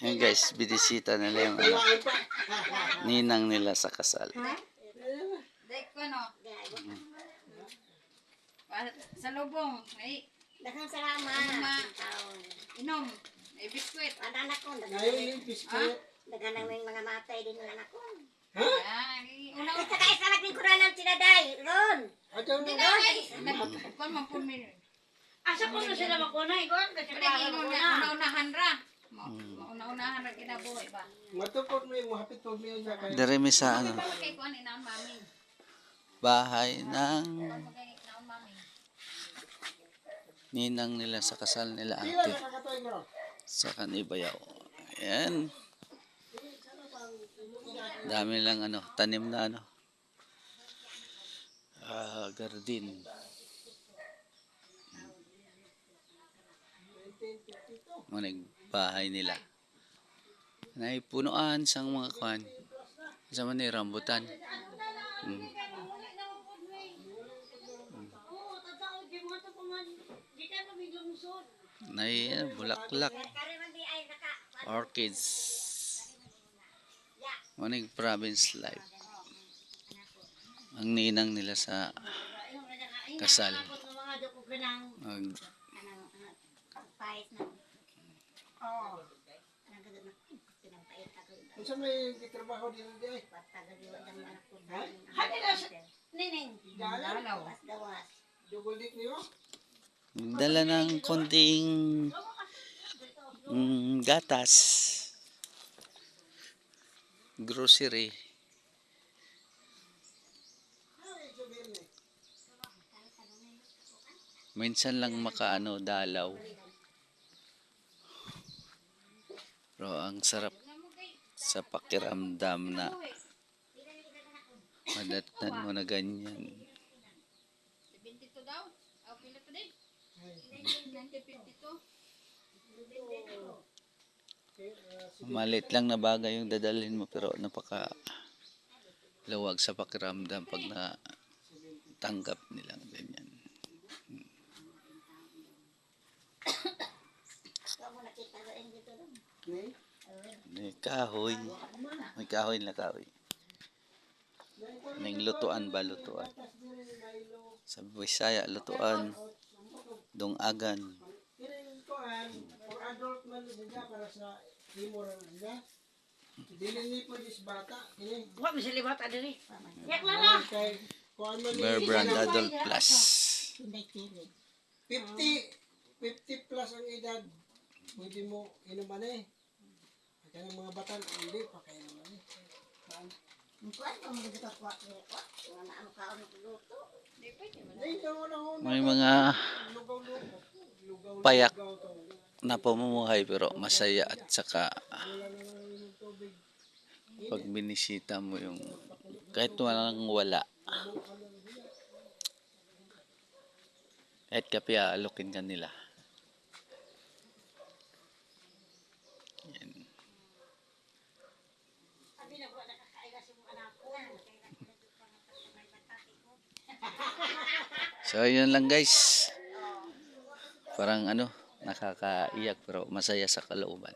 Yan guys, binisita nila yung ano, ninang nila sa kasal. Dek ko no. Pa- Sa lubong, ay Daghang salamat. Inom, ay biskwit. Ang anak ko, Ngayon daghan yung biskuit. daghan ng mga matay din ng anak ko. Ay, una At saka isa lang din ko na ng tinaday, Ron. Ato Hindi na. na ay, nagkuhan man po mi. Asa ko na sila makuna, Igon? Kasi Pero una una-unahan ra. Una-unahan ra kinabuhi ba? Matupot mo yung mahapit po mo yun sa kaya. Dere mi sa ano, Kay kuan ni naon mami. bahay ng ninang nila sa kasal nila ate sa Kanibayaw. Ayan. Dami lang ano, tanim na ano. Ah, garden. Manig bahay nila. Naipunuan sang mga kwan. Sa man ni rambutan. Mm. Nay ano, bulaklak, orchids. Manig province life. Ang ninang nila sa kasal. mga Mag, pais na. Oo. Nang ganda na tinang pait ako. Kung may trabaho din di ay. Patagal yung ang anak ko. Nining. Dala. Dalaw. Gawas gawas. Dugulit niyo. dala ng konting mm, gatas. Grocery. Minsan lang makaano dalaw. Pero ang sarap sa pakiramdam na madatnan mo na ganyan. 22 daw. Aw pila to din? 1952. Malit lang na bagay yung dadalhin mo pero napaka lawag sa pakiramdam pag na tanggap nilang ganyan. May kahoy. May kahoy na kahoy. May lutuan ba lutuan? Sa Bisaya lutuan. Kini kuan for adult man siya para sa himo ra niya. Dili ni po dis bata kini. Wa mi sila bata diri. Yak man Bear Brand Adult Plus. Hindi kiri. 50 50 plus ang edad. Pwede mo inuman eh. Kaya ng mga batan hindi pa kaya naman eh. Kuan ko mo dito kwa kwa. Wala ano ka ano luto. Ay, ikaw na ho. May mga Lugaw-lugaw. Lugaw payak na pamumuhay pero masaya at saka Wala na pag binisita mo yung kahit walang wala kahit kape aalokin ka nila so yun lang guys. Parang ano nakakaiyak pero masaya sa kalooban